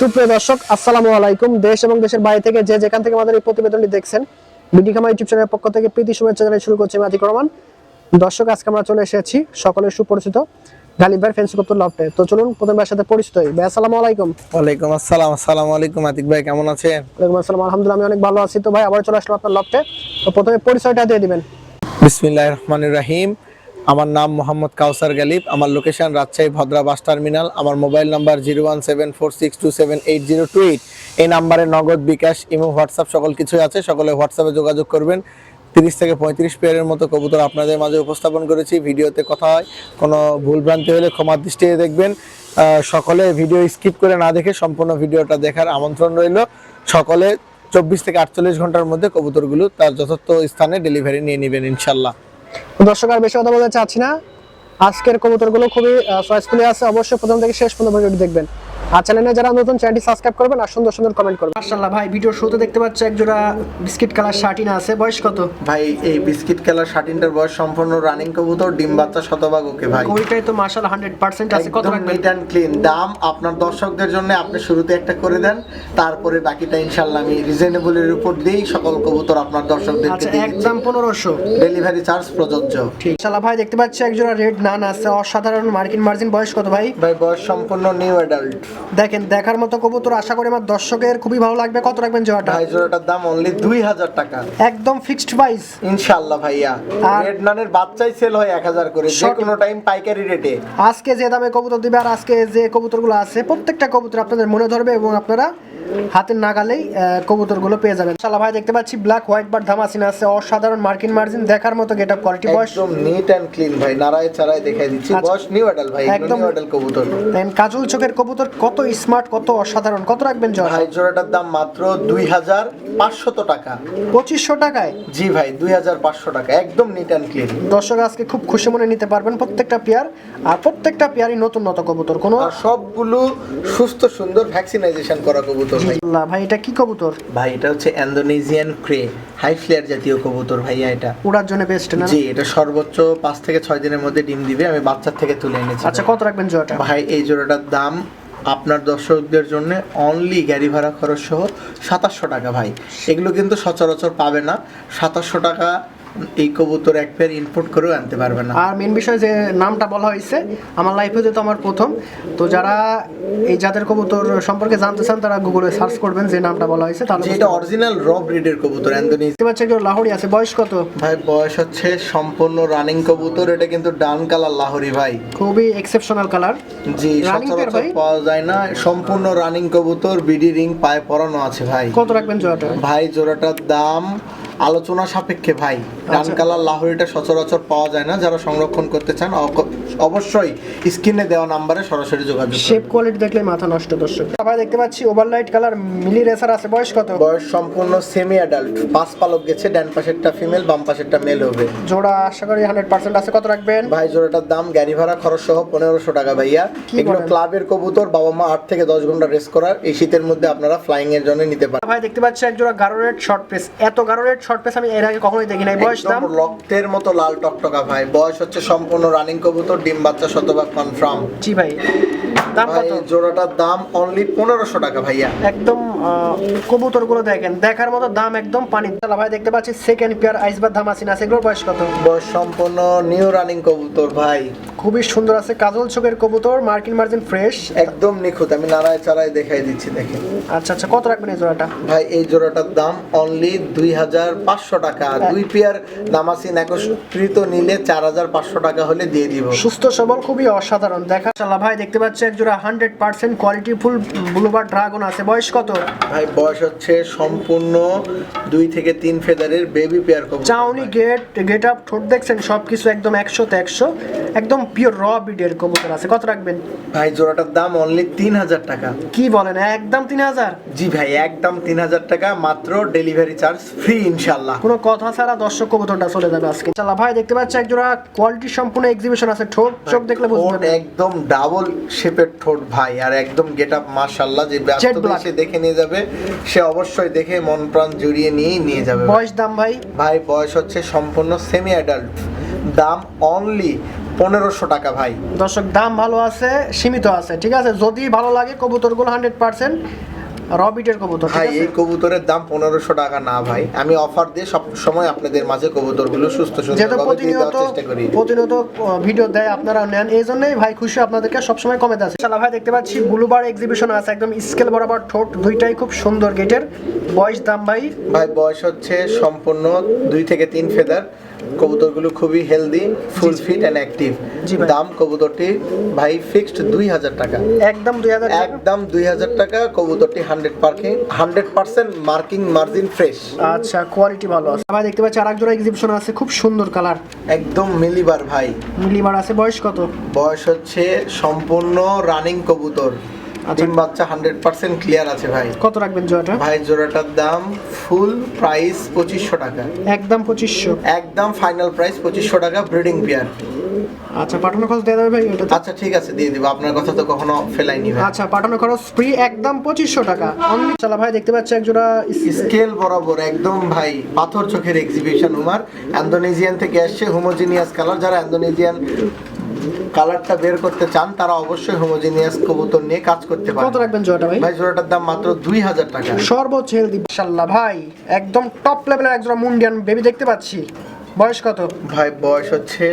সুপ্রিয় দর্শক আসসালামু আলাইকুম। দেশ এবং দেশের বাইরে থেকে যে যেখান থেকে আমাদের এই প্রতিবেদনটি দেখছেন বিডি খামা ইউটিউব চ্যানেলের পক্ষ থেকে প্রীতি শুভেচ্ছা জানাই শুরু করছি আমি আতিক রহমান। দর্শক আজকে আমরা চলে এসেছি সকলের সুপরিচিত গালিব ভাই ফেন্সি লফটে তো চলুন প্রথম ভাইয়ের সাথে পরিচিত হই। ভাই আসসালামু আলাইকুম। ওয়ালাইকুম আসসালাম আসসালামু আলাইকুম আতিক ভাই কেমন আছেন? ওয়ালাইকুম আসসালাম আলহামদুলিল্লাহ আমি অনেক ভালো আছি। তো ভাই আবার চলে আসলাম আপনার লফটে তো প্রথমে পরিচয়টা দিয়ে দিবেন। বিসমিল্লাহ রহমানির রাহিম। আমার নাম মোহাম্মদ কাউসার গালিব, আমার location Rajshahi Bhadra bus terminal, আমার mobile number zero one seven four six two seven eight zero two eight. এই নাম্বারে নগদ, বিকাশ, ইমো, হোয়াটসঅ্যাপ সকল কিছুই আছে, সকলে হোয়াটসঅ্যাপে যোগাযোগ করবেন। তিরিশ থেকে পঁয়ত্রিশ পেয়ারের মতো কবুতর আপনাদের মাঝে উপস্থাপন করেছি, ভিডিওতে কথা হয়, কোনো ভুলভ্রান্তি হলে ক্ষমার দৃষ্টিতে দেখবেন। সকলে ভিডিও স্কিপ করে না দেখে সম্পূর্ণ ভিডিওটা দেখার আমন্ত্রণ রইল। সকলে চব্বিশ থেকে আটচল্লিশ ঘণ্টার মধ্যে কবুতরগুলো তার যথার্থ স্থানে ডেলিভারি নিয়ে নেবেন, ইনশাল্লাহ। দর্শক, আর বেশি কথা বলতে চাচ্ছি না। আজকের কবুতরগুলো খুবই চয়েসফুলি আছে। অবশ্যই প্রথম থেকে শেষ পর্যন্ত দেখবেন। আর চ্যানেলে যারা নতুন চ্যানেলটি সাবস্ক্রাইব করবেন আর সুন্দর সুন্দর কমেন্ট করবেন। মাশাআল্লাহ ভাই ভিডিও শুরুতে দেখতে পাচ্ছি এক জোড়া বিস্কিট কালার শার্টিনা আছে। বয়স কত? ভাই এই বিস্কিট কালার শার্টিনটার বয়স সম্পূর্ণ রানিং কবুতর ডিম বাচ্চা শতভাগ ওকে ভাই। ওইটাই তো মাশাআল্লাহ 100% আছে। কত রাখবেন? নিট অ্যান্ড ক্লিন দাম আপনার দর্শকদের জন্য আপনি শুরুতে একটা করে দেন তারপরে বাকিটা ইনশাল্লাহ আমি রিজনেবলের উপর দিয়েই সকল কবুতর আপনার দর্শকদেরকে আচ্ছা একদম 1500 ডেলিভারি চার্জ প্রযোজ্য। ঠিক। ইনশাআল্লাহ ভাই দেখতে পাচ্ছি এক জোড়া রেড নান আছে। অসাধারণ মার্কিন মার্জিন বয়স কত ভাই? ভাই বয়স সম্পূর্ণ নিউ অ্যাডাল্ট দেখেন দেখার মতো কবুতর আশা করি আমার দর্শকের খুবই ভালো লাগবে। কত রাখবেন জোড়াটা? ভাই জোড়াটার দাম অনলি দুই হাজার টাকা। একদম ফিক্সড প্রাইস ইনশাল্লাহ ভাইয়া। আর- রেড নানের বাচ্চাই সেল হয় এক হাজার করে যে কোনো টাইম পাইকারি রেটে আজকে যে দামে কবুতর দিবে আর আজকে যে কবুতরগুলো আছে প্রত্যেকটা কবুতর আপনাদের মনে ধরবে এবং আপনারা হাতের নাগালেই কবুতরগুলো পেয়ে যাবেন। শালা ভাই দেখতে পাচ্ছি ব্ল্যাক হোয়াইট বার ধামাসিন আছে। অসাধারণ মার্কিন মার্জিন দেখার মতো গেট আপ কোয়ালিটি বয়স একদম নিট অ্যান্ড ক্লিন ভাই নারায় চারায় দেখাই দিচ্ছি। আচ্ছা। বয়স নিউ অ্যাডাল ভাই একদম- নিউ অ্যাডাল কবুতর। দেন কাজল চোখের কবুতর কত স্মার্ট কত অসাধারণ। কত রাখবেন জয় ভাই জোড়াটার দাম মাত্র দুই হাজার পাঁচশত টাকা। পঁচিশশো টাকায়? জি ভাই দুই হাজার পাঁচশো টাকা। একদম নিট অ্যান্ড ক্লিন দর্শক আজকে খুব খুশি মনে নিতে পারবেন প্রত্যেকটা পেয়ার আর প্রত্যেকটা পেয়ারই নতুন নতুন কবুতর। কোনো সবগুলো সুস্থ সুন্দর ভ্যাকসিনাইজেশন করা কবুতর। ভাই। আল্লাহ ভাই এটা কি কবুতর? ভাই এটা হচ্ছে ইন্দোনেশিয়ান ক্রে হাই ফ্লেয়ার জাতীয় কবুতর ভাইয়া এটা। উড়ার জন্য বেস্ট না? জি এটা সর্বোচ্চ পাঁচ থেকে ছয় দিনের মধ্যে ডিম দিবে আমি বাচ্চার থেকে তুলে এনেছি। আচ্ছা কত রাখবেন জয়টা ভাই এই জোড়াটার দাম আপনার দর্শকদের জন্য অনলি গাড়ি ভাড়া খরচ সহ সাতাশশো টাকা ভাই। এগুলো কিন্তু সচরাচর পাবে না। সাতাশশো টাকা এই কবুতর এক পেয়ার ইনপুট করেও আনতে পারবে না। আর মেন বিষয় যে নামটা বলা হয়েছে আমার লাইফে যেহেতু আমার প্রথম তো যারা এই জাতের কবুতর সম্পর্কে জানতে চান তারা গুগলে সার্চ করবেন যে নামটা বলা হয়েছে তাহলে এটা অরিজিনাল র ব্রিডের কবুতর ইন্দোনেশিয়া দেখতে পাচ্ছি একজন লাহোরি আছে বয়স কত? ভাই বয়স হচ্ছে সম্পূর্ণ রানিং কবুতর এটা কিন্তু ডান কালার লাহোরি ভাই। খুবই এক্সেপশনাল কালার জি সচরাচর পাওয়া যায় না সম্পূর্ণ রানিং কবুতর বিডি রিং পায়ে পরানো আছে ভাই। কত রাখবেন জয়টা ভাই জোড়াটার দাম আলোচনা সাপেক্ষে ভাই। আচ্ছা। কালার লাহোরিটা সচরাচর পাওয়া যায় না যারা সংরক্ষণ করতে চান অবশ্যই স্ক্রিনে দেওয়া নাম্বারে সরাসরি যোগাযোগ করুন। শেপ কোয়ালিটি দেখলে মাথা নষ্ট দর্শক। আবার দেখতে পাচ্ছি ওভারলাইট কালার মিলি রেসার আছে। বয়স কত? বয়স সম্পূর্ণ সেমি অ্যাডাল্ট পাঁচ পালক গেছে ডান পাশেরটা ফিমেল বাম পাশেরটা মেল হবে। জোড়া আশা করি হান্ড্রেড পার্সেন্ট আছে। কত রাখবেন? ভাই জোড়াটার দাম গাড়ি ভাড়া খরচ সহ পনেরোশো টাকা ভাইয়া। এগুলো ক্লাবের কবুতর বাবা মা আট থেকে দশ ঘণ্টা রেস্ট করার। এই শীতের মধ্যে আপনারা ফ্লাইং এর জন্য নিতে পারেন। ভাই দেখতে পাচ্ছি এক জোড়া গারো রেড শর্ট পেস এত গারো রেড শর্ট পেস আমি এর আগে কখনোই দেখি নাই। বয়স দাম? রক্তের মতো লাল টকটকা ভাই। বয়স হচ্ছে সম্পূর্ণ রানিং কবুতর ডিম বাচ্চা শতভাগ কনফার্ম জি ভাই দাম কত? জোড়াটার দাম অনলি পনেরোশো টাকা ভাইয়া। একদম কবুতরগুলো দেখেন দেখার মতো দাম একদম পানি তালা। ভাই দেখতে পাচ্ছি সেকেন্ড পেয়ার আইসবার ধামাসিন আছে। এগুলোর বয়স কত? বয়স সম্পূর্ণ নিউ রানিং কবুতর ভাই। খুবই সুন্দর আছে। কাজল চোখের কবুতর মার্কিন মার্জিন ফ্রেশ। একদম নিখুঁত আমি নাড়ায় চাড়ায় দেখাই দিচ্ছি দেখেন। আচ্ছা আচ্ছা কত রাখবেন এই জোড়াটা? ভাই এই জোড়াটার দাম অনলি দুই হাজার পাঁচশো টাকা। দুই পেয়ার দামাসিন একত্রিত নিলে চার হাজার পাঁচশো টাকা হলে দিয়ে দিব। সুস্থ সবল খুবই অসাধারণ। দেখা চালা ভাই দেখতে পাচ্ছি এক জোড়া hundred percent quality full blue bar dragon আছে। বয়স কত? ভাই বয়স হচ্ছে সম্পূর্ণ দুই থেকে তিন ফেদারের বেবি পেয়ার কবুতর চাউনি গেট গেট আপ ঠোঁট দেখছেন? সবকিছু একদম একশো তে একশো। একদম পিওর র বিডের কবুতর আছে। কত রাখবেন? ভাই জোড়াটার দাম অনলি তিন হাজার টাকা। কি বলেন? একদম তিন হাজার? জি ভাই একদম তিন হাজার টাকা মাত্র ডেলিভারি চার্জ ফ্রি ইনশাল্লাহ কোনো কথা ছাড়া দর্শক কবুতরটা চলে যাবে আজকে। চালা ভাই দেখতে পাচ্ছি এক জোড়া কোয়ালিটি সম্পূর্ণ এক্সিবিশন আছে ঠোঁট চোখ দেখলে বুঝবেন একদম ডাবল শেপের ঠোঁট ভাই আর একদম গেট আপ মাশাল্লাহ যে black। সে দেখে নিয়ে যাবে সে অবশ্যই দেখে মন প্রাণ জুড়িয়ে নিয়েই নিয়ে যাবে বয়স দাম ভাই? ভাই বয়স হচ্ছে সম্পূর্ণ সেমি অ্যাডাল্ট দাম অনলি পনেরোশো টাকা ভাই। দর্শক দাম ভালো আছে সীমিত আছে ঠিক আছে? যদি ভালো লাগে কবুতরগুলো হান্ড্রেড পার্সেন্ট রবিটের কবুতর ভাই এই কবুতরের দাম পনেরোশো টাকা না ভাই। আমি অফার দিয়ে সব সময় আপনাদের মাঝে কবুতরগুলো সুস্থ দিয়ে প্রতিনিয়ত দেওয়ার চেষ্টা করি। প্রতিনিয়ত ভিডিও দেয় আপনারা নেন। এই জন্যই ভাই খুশি আপনাদেরকে সবসময় কমে আছে। শালা ভাই দেখতে পাচ্ছি ব্লুবার এক্সিবিশন আছে একদম স্কেল বরাবর ঠোঁট দুইটাই খুব সুন্দর গেটের বয়স দাম ভাই? ভাই বয়স হচ্ছে সম্পূর্ণ দুই থেকে তিন ফেদার কবুতরগুলো খুবই healthy full fit and active দাম কবুতরটি ভাই ফিক্সড দুই হাজার টাকা। একদম দুই হাজার একদম দুই হাজার টাকা কবুতরটি hundred parking hundred percent marking margin fresh আচ্ছা কোয়ালিটি ভালো আছে। ভাই দেখতে পাচ্ছি আরেক জোড়া এক্সিবিশন আছে খুব সুন্দর কালার একদম মিলিবার ভাই। মিলিবার আছে বয়স কত? বয়স হচ্ছে সম্পূর্ণ রানিং কবুতর। ডিম বাচ্চা হান্ড্রেড পার্সেন্ট ক্লিয়ার আছে ভাই। কত রাখবেন জোড়াটা? ভাই জোড়াটার দাম ফুল প্রাইস পঁচিশশো টাকা। একদম পঁচিশশো। একদম ফাইনাল প্রাইস পঁচিশশো টাকা ব্রিডিং পেয়ার আচ্ছা পাঠানো খরচ দিয়ে দেবে ভাই? এটা আচ্ছা ঠিক আছে দিয়ে দিব। আপনার কথা তো কখনো ফেলাইনি ভাই। আচ্ছা পাঠানো খরচ ফ্রি একদম পঁচিশশো টাকা। অনলি চালা ভাই দেখতে পাচ্ছি এক জোড়া স্কেল বরাবর একদম ভাই পাথর চোখের এক্সিবিশন উমার। অ্যান্ডোনেজিয়ান থেকে আসছে হোমোজিনিয়াস কালার যারা অ্যান্ডোনেজিয়ান কালারটা বের করতে চান তারা অবশ্যই হোমোজিনিয়াস কবুতর নিয়ে কাজ করতে কত রাখবেন জোড়াটা ভাই? ভাই জোড়াটার দাম মাত্র দুই হাজার টাকা। সর্বোচ্চ হেলদি মাশাল্লাহ ভাই একদম টপ লেভেলের একজোড়া মুন্ডিয়ান বেবি দেখতে পাচ্ছি। বয়স কত? ভাই বয়স হচ্ছে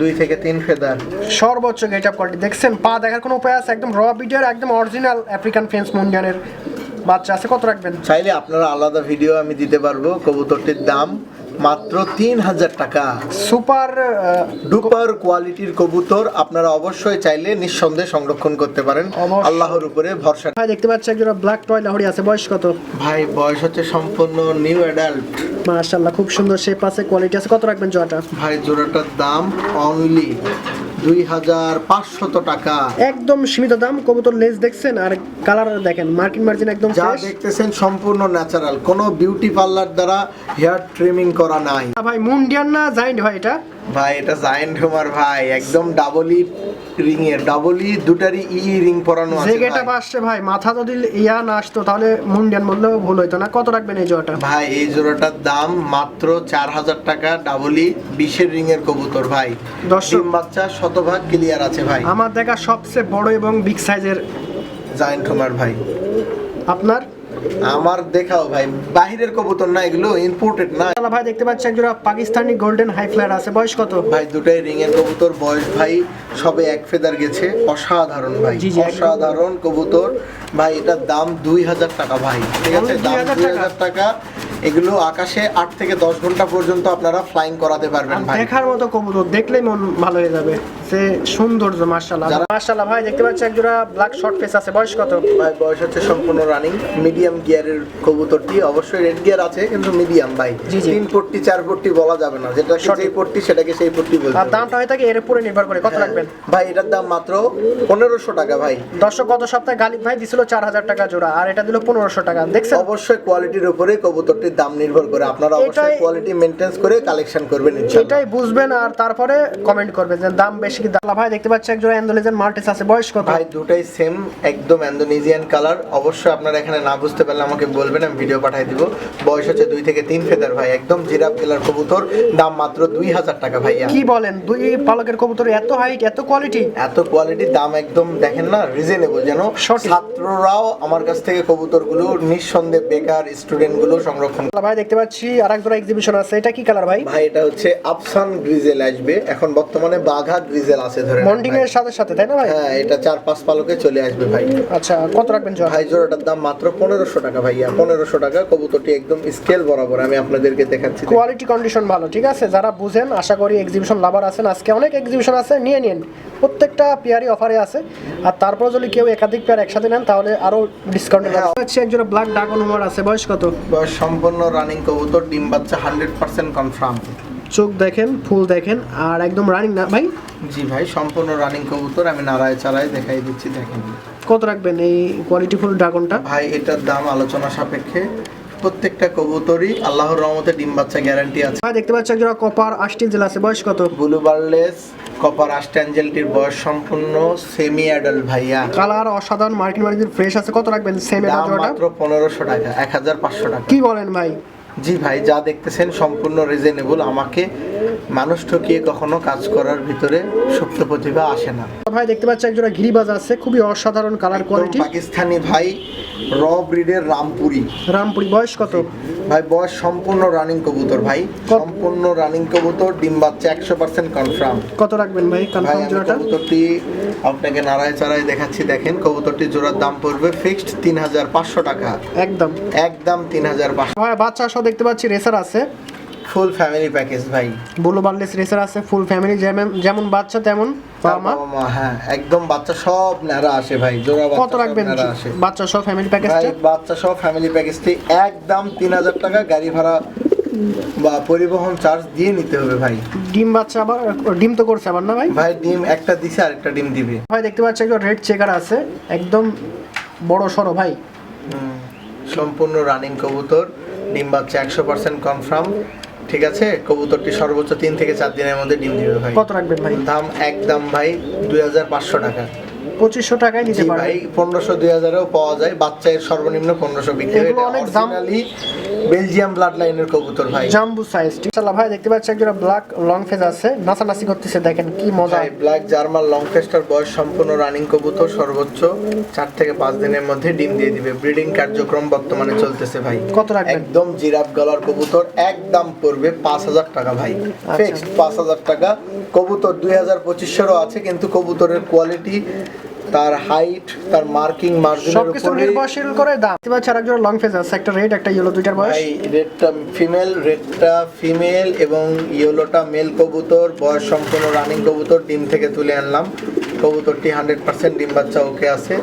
দুই থেকে তিন ফেদার। সর্বোচ্চ গেট আপ কোয়ালিটি দেখছেন পা দেখার কোনো উপায় আছে? একদম র বিডিয়ার একদম অরিজিনাল আফ্রিকান ফেন্স মুন্ডিয়ানের বাচ্চা আছে। কত রাখবেন? চাইলে আপনারা আলাদা ভিডিও আমি দিতে পারব। কবুতরটির দাম মাত্র তিন হাজার টাকা। সুপার ডুপার কোয়ালিটির কবুতর আপনারা অবশ্যই চাইলে নিঃসন্দেহে সংরক্ষণ করতে পারেন। আল্লাহর উপরে ভরসা। ভাই দেখতে পাচ্ছি একজোড়া ব্ল্যাক টয় লাহরি আছে। বয়স কত? ভাই বয়স হচ্ছে সম্পূর্ণ নিউ অ্যাডাল্ট মাশাআল্লাহ খুব সুন্দর শেপ আছে কোয়ালিটি আছে। কত রাখবেন জোড়াটা? ভাই জোড়াটার দাম অনলি দুই হাজার পাঁচশত টাকা। একদম সীমিত দাম কবুতর লেজ দেখছেন আর কালার দেখেন মার্কিন মার্জিন একদম যা দেখতেছেন সম্পূর্ণ ন্যাচারাল কোনো বিউটি পার্লার দ্বারা হেয়ার ট্রিমিং করা নাই। ভাই মুন্ডিয়ান না জাইন্ট ভাই এটা? ভাই এটা জায়েন্ট হুমার ভাই একদম ডাবলি রিং এর ডাবলি দুটারই ই রিং পরানো আছে জেগেটা। আসছে ভাই মাথা যদি ইয়া না আসতো তাহলে মুন্ডিয়ান বললেও ভুল হইতো না। কত রাখবেন এই জোড়াটা? ভাই এই জোড়াটার দাম মাত্র চার হাজার টাকা ডাবলি বিশের রিং এর কবুতর ভাই। ডিম বাচ্চা শতভাগ ক্লিয়ার আছে ভাই। আমার দেখা সবচেয়ে বড় এবং বিগ সাইজের জায়েন্ট হুমার ভাই। আপনার? আমার দেখাও ভাই বাহিরের কবুতর না এগুলো ইম্পোর্টেড না। ভাই দেখতে পাচ্ছি একজোড়া পাকিস্তানি গোল্ডেন হাই ফ্লায়ার আছে। বয়স কত? ভাই দুটাই রিং এর কবুতর বয়স ভাই সবে এক ফেদার গেছে। অসাধারণ ভাই অসাধারণ কবুতর। ভাই এটার দাম দুই হাজার টাকা ভাই ঠিক আছে? দাম 2000 দুই হাজার টাকা। এগুলো আকাশে আট থেকে দশ ঘণ্টা পর্যন্ত আপনারা ফ্লাইং করাতে পারবেন ভাই। দেখার মতো কবুতর দেখলেই মন ভালো হয়ে যাবে। সে সৌন্দর্য মার্শাল্লাহ মার্শাল্লাহ ভাই দেখতে পাচ্ছি একজোড়া ব্ল্যাক শর্ট ফেস আছে। বয়স কত? ভাই বয়স হচ্ছে সম্পূর্ণ রানিং মিডিয়াম গিয়ারের কবুতরটি অবশ্যই রেড গিয়ার আছে কিন্তু মিডিয়াম ভাই। তিন পট্টি চার পট্টি বলা যাবে না। যেটা সঠিক। সেই পট্টি সেটাকে সেই পট্টি বলতে আর দামটা হয়ে থাকে এর উপরে নির্ভর করে। কত হ্যাঁ। রাখবেন? ভাই এটার দাম মাত্র পনেরোশো টাকা ভাই। দর্শক গত সপ্তাহে গালিব ভাই দিছিল চার হাজার টাকা জোড়া আর এটা দিল পনেরোশো টাকা। দেখছেন? অবশ্যই কোয়ালিটির উপরে কবুতরটির দাম নির্ভর করে। আপনারা অবশ্যই কোয়ালিটি মেনটেন্স করে কালেকশন করবেন বুঝবেন আর তারপরে কমেন্ট করবেন যে দাম বেশি কি দাম? ভাই দেখতে পাচ্ছি একজোড়া মাল্টিস আছে। বয়স কত? ভাই দুটাই সেম একদম কালার অবশ্যই আপনারা এখানে না বুঝতে পারলে আমাকে বলবেন আমি ভিডিও পাঠিয়ে দিব। বয়স হচ্ছে দুই থেকে তিন ফেদার ভাই একদম জিরাফ কবুতর। দাম মাত্র দুই হাজার টাকা ভাইয়া। কি বলেন? দুই পালকের কবুতর এত হাইট এত কোয়ালিটি এত কোয়ালিটি দাম একদম দেখেন না রিজনেবল যেন। ছাত্ররাও আমার কাছ থেকে কবুতরগুলো নিঃসন্দেহে বেকার স্টুডেন্টগুলো সংরক্ষণ করে। ভাই দেখতে পাচ্ছি আর এক জোড়া এক্সিবিশন আছে। এটা কি কালার ভাই? ভাই এটা হচ্ছে আফসান গ্রিজেল আসবে। এখন বর্তমানে বাঘা গ্রিজেল আছে ধরে মন্ডিং এর সাথে সাথে তাই না ভাই? হ্যাঁ এটা চার পাঁচ পালকে চলে আসবে ভাই। আচ্ছা কত রাখবেন জোড়া? ভাই জোড়াটার দাম মাত্র পনেরোশো টাকা ভাইয়া। পনেরোশো টাকা কবুতরটি একদম স্কেল বরাবর। আমি আপনাদেরকে দেখাচ্ছি কোয়ালিটি কন্ডিশন ভালো ঠিক আছে? যারা বুঝেন আশা করি এক্সিবিশন লাভার আছেন। আজকে অনেক এক্সিবিশন আছে নিয়ে নিন। প্রত্যেকটা পেয়ারই অফারে আছে। আর তারপর যদি কেউ একাধিক পেয়ার একসাথে নেন তাহলে আরও ডিসকাউন্ট। হচ্ছে একজোড়া ব্ল্যাক ড্রাগন হুমার আছে। বয়স কত? বয়স সম্পূর্ণ রানিং কবুতর ডিম বাচ্চা হান্ড্রেড পার্সেন্ট কনফার্ম চোখ দেখেন ফুল দেখেন আর একদম রানিং না ভাই? জি ভাই সম্পূর্ণ রানিং কবুতর আমি নাড়ায় চাড়ায় দেখাই দিচ্ছি দেখেন। কত রাখবেন এই কোয়ালিটি ফুল ড্রাগনটা? ভাই এটার দাম আলোচনা সাপেক্ষে প্রত্যেকটা কবুতরই আল্লাহর রহমতে ডিম বাচ্চা গ্যারান্টি আছে। ভাই দেখতে পাচ্ছি একজোড়া কপার আছে। বয়স কত? ব্লু বার্লেস কপার আস্ট্যাঞ্জেলটির বয়স সম্পূর্ণ সেমি অ্যাডাল্ট ভাইয়া। কালার অসাধারণ মার্কিন মার্কিন ফ্রেশ আছে। কত রাখবেন? সেম মাত্র পনেরোশো টাকা এক হাজার পাঁচশো টাকা। কি বলেন ভাই? জি ভাই যা দেখতেছেন সম্পূর্ণ রিজনেবল আমাকে মানুষ ঠকিয়ে কখনো কাজ করার ভিতরে সুপ্ত প্রতিভা আসে না। ভাই দেখতে পাচ্ছি একজোড়া গিরিবাজ আছে। খুবই অসাধারণ কালার কোয়ালিটি পাকিস্তানি ভাই র ব্রিডের রামপুরি। রামপুরি বয়স কত? ভাই বয়স সম্পূর্ণ রানিং কবুতর ভাই। সম্পূর্ণ রানিং কবুতর ডিম বাচ্চা একশো পার্সেন্ট কনফার্ম কত রাখবেন ভাই? কনফার্ম জোড়াটা? কবুতরটি আপনাকে নাড়ায় চাড়ায় দেখাচ্ছি দেখেন। কবুতরটি জোড়ার দাম পড়বে ফিক্সড তিন হাজার পাঁচশো টাকা। একদম। একদম তিন হাজার পাঁচশো। ভাই বাচ্চা সহ দেখতে পাচ্ছি রেসার আছে। ফুল ফ্যামিলি প্যাকেজ ভাই। বুলো বার্লেস রেসার আছে ফুল ফ্যামিলি যেমন যেমন বাচ্চা তেমন বাবা মা হ্যাঁ একদম বাচ্চা সব ন্যাড়া আসে ভাই জোড়া বাচ্চা কত সব রাখবেন বাচ্চা সহ ফ্যামিলি ভাই প্যাকেজটা বাচ্চা সব ফ্যামিলি প্যাকেজটি একদম তিন হাজার টাকা গাড়ি ভাড়া বা পরিবহন চার্জ দিয়ে নিতে হবে ভাই। ডিম বাচ্চা আবার ডিম তো করছে আবার না ভাই? ভাই ডিম একটা দিছে আর একটা ডিম দিবে। ভাই দেখতে পাচ্ছি একজন রেড চেকার আছে একদম বড় সরো ভাই। সম্পূর্ণ রানিং কবুতর ডিম বাচ্চা একশো পার্সেন্ট কনফার্ম ঠিক আছে? কবুতরটি সর্বোচ্চ তিন থেকে চার দিনের মধ্যে ডিম দিবে ভাই। কত রাখবেন ভাই? দাম একদম ভাই দুই হাজার পাঁচশো টাকা। পঁচিশশো টাকায় নিতে পারবেন ভাই পনেরোশো দুই হাজারেও পাওয়া যায়। বাচ্চা এর সর্বনিম্ন পনেরোশো বিক্রি এগুলো অনেক দাম- বেলজিয়াম ব্লাড লাইনের কবুতর ভাই। জাম্বু সাইজ ইনশাআল্লাহ ভাই দেখতে পাচ্ছি একজন ব্ল্যাক লং ফেজ আছে। নাচানাচি করতেছে দেখেন কি মজা। ভাই ব্ল্যাক জার্মান লং ফেস্টার বয়স সম্পূর্ণ রানিং কবুতর সর্বোচ্চ চার থেকে পাঁচ দিনের মধ্যে ডিম দিয়ে দিবে। ব্রিডিং কার্যক্রম বর্তমানে চলতেছে ভাই। কত রাখবেন? একদম জিরাফ গলার কবুতর একদম পড়বে পাঁচ হাজার টাকা ভাই। আচ্ছা। ফিক্সড পাঁচ হাজার টাকা। কবুতর দুই হাজার পঁচিশেরও আছে কিন্তু কবুতরের কোয়ালিটি তার হাইট তার মার্কিং মার্জিনের সবকিছু উপরে নির্ভরশীল করে দাম। দেখতে পাচ্ছি আরেকজন লং ফেজ আছে একটা রেড একটা ইয়েলো দুইটার বয়স। ভাই রেডটা ফিমেল রেডটা ফিমেল এবং ইয়েলোটা মেল কবুতর বয়স সম্পূর্ণ রানিং কবুতর ডিম থেকে তুলে আনলাম। কবুতরটি হান্ড্রেড পার্সেন্ট ডিম বাচ্চা ওকে আছে।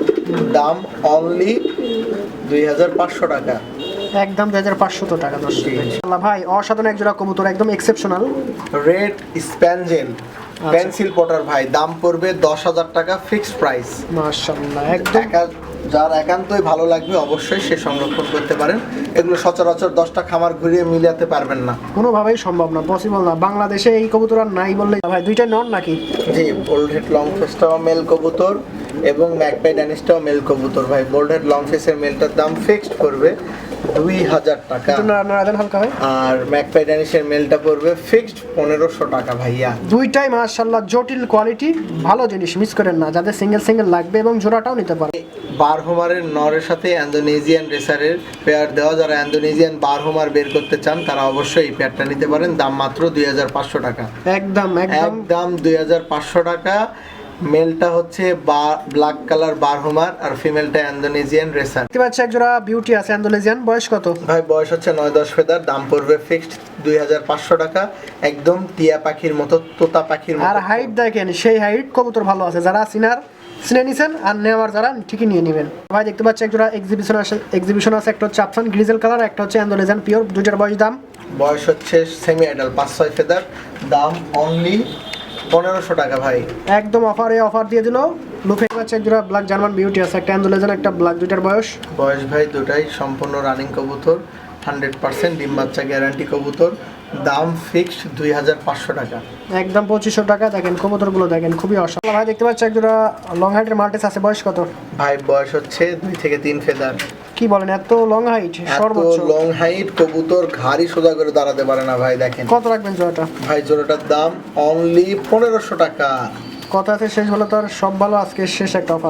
দাম অনলি দুই হাজার পাঁচশো টাকা। একদম দুই হাজার পাঁচশত টাকা দশ ভাই অসাধারণ এক জোড়া কবুতর একদম exceptional red spangle pencil pouter ভাই দাম পড়বে দশ হাজার টাকা ফিক্সড প্রাইস। মাশাআল্লাহ একদম। যার একান্তই ভালো লাগবে অবশ্যই সে সংরক্ষণ করতে পারেন। এগুলো সচরাচর দশটা খামার ঘুরিয়ে মিলাতে পারবেন না। কোনোভাবেই সম্ভব না পসিবল না। বাংলাদেশে এই কবুতর আর নাই বললে ভাই দুইটা নন নাকি? জি বোল্ড হেড লং ফেসটাও মেল কবুতর এবং ম্যাকপাই ড্যানিসটাও মেল কবুতর। ভাই বোল্ড হেড লং ফেসের মেলটার দাম ফিক্সড পড়বে। দুই হাজার টাকা। নাড়া হালকা ভাই আর ম্যাকপাই ড্যানিসের মেলটা পড়বে ফিক্সড পনেরোশো টাকা ভাইয়া। দুইটাই মাশাআল্লাহ জটিল কোয়ালিটি ভালো জিনিস মিস করেন না। যাদের সিঙ্গেল সিঙ্গেল লাগবে এবং জোড়াটাও নিতে পারে। বারহোমারের নরের সাথে অ্যান্ডোনেজিয়ান রেসারের পেয়ার দেওয়া যারা অ্যান্ডোনেজিয়ান বারহোমার বের করতে চান তারা অবশ্যই এই পেয়ারটা নিতে পারেন। দাম মাত্র দুই হাজার পাঁচশো টাকা। একদম একদম। একদম দুই হাজার পাঁচশো টাকা। মেলটা হচ্ছে ব্ল্যাক কালার বারহোমার আর ফিমেলটা অ্যান্ডোনেজিয়ান রেসার দেখতে পাচ্ছি একজোড়া বিউটি আছে অ্যান্ডোলেজিয়ান বয়স কত? ভাই বয়স হচ্ছে নয় দশ ফেদার দাম পড়বে ফিক্সড দুই হাজার পাঁচশো টাকা। একদম টিয়া পাখির মতো তোতা পাখির আর মতো হাইট দেখেন সেই হাইট কবুতর ভালো আছে। যারা সিনার সিনে নিছেন আর নেওয়ার যারা ঠিকই নিয়ে নেবেন। ভাই দেখতে পাচ্ছি একজোড়া এক্সিবিশন আছে এক্সিবিশন আছে একটা হচ্ছে আফসান গ্রিজেল কালার একটা হচ্ছে অ্যান্ডোলেজিয়ান পিওর দুইটার বয়স দাম। বয়স হচ্ছে সেমি আইডাল পাঁচ ছয় ফেদার। দাম অনলি পনেরোশো টাকা ভাই। একদম অফারে অফার দিয়ে দিল। লুফে পাচ্ছে একজোড়া ব্ল্যাক জার্মান বিউটি আছে একটা অ্যান্ডোলেজিয়ান একটা ব্ল্যাক দুইটার বয়স। বয়স ভাই দুটাই সম্পূর্ণ রানিং কবুতর হান্ড্রেড পার্সেন্ট ডিম বাচ্চা গ্যারান্টি কবুতর দাম ফিক্সড দুই হাজার পাঁচশো টাকা। একদম পঁচিশশো টাকা দেখেন কবুতরগুলো দেখেন খুবই অসাধারণ ভাই দেখতে পাচ্ছি একজোড়া লং হাইটের মাল্টিস আছে বয়স কত? ভাই বয়স হচ্ছে দুই থেকে তিন ফেদার। কি বলেন এত লং হাইট এত সর্বোচ্চ। লং হাইট কবুতর ঘাড়ি সোজা করে দাঁড়াতে পারে না ভাই দেখেন। কত রাখবেন জোড়াটা? ভাই জোড়াটার দাম অনলি পনেরোশো টাকা। কথা আছে শেষ হলো তো আর সব ভালো আজকে শেষ একটা অফার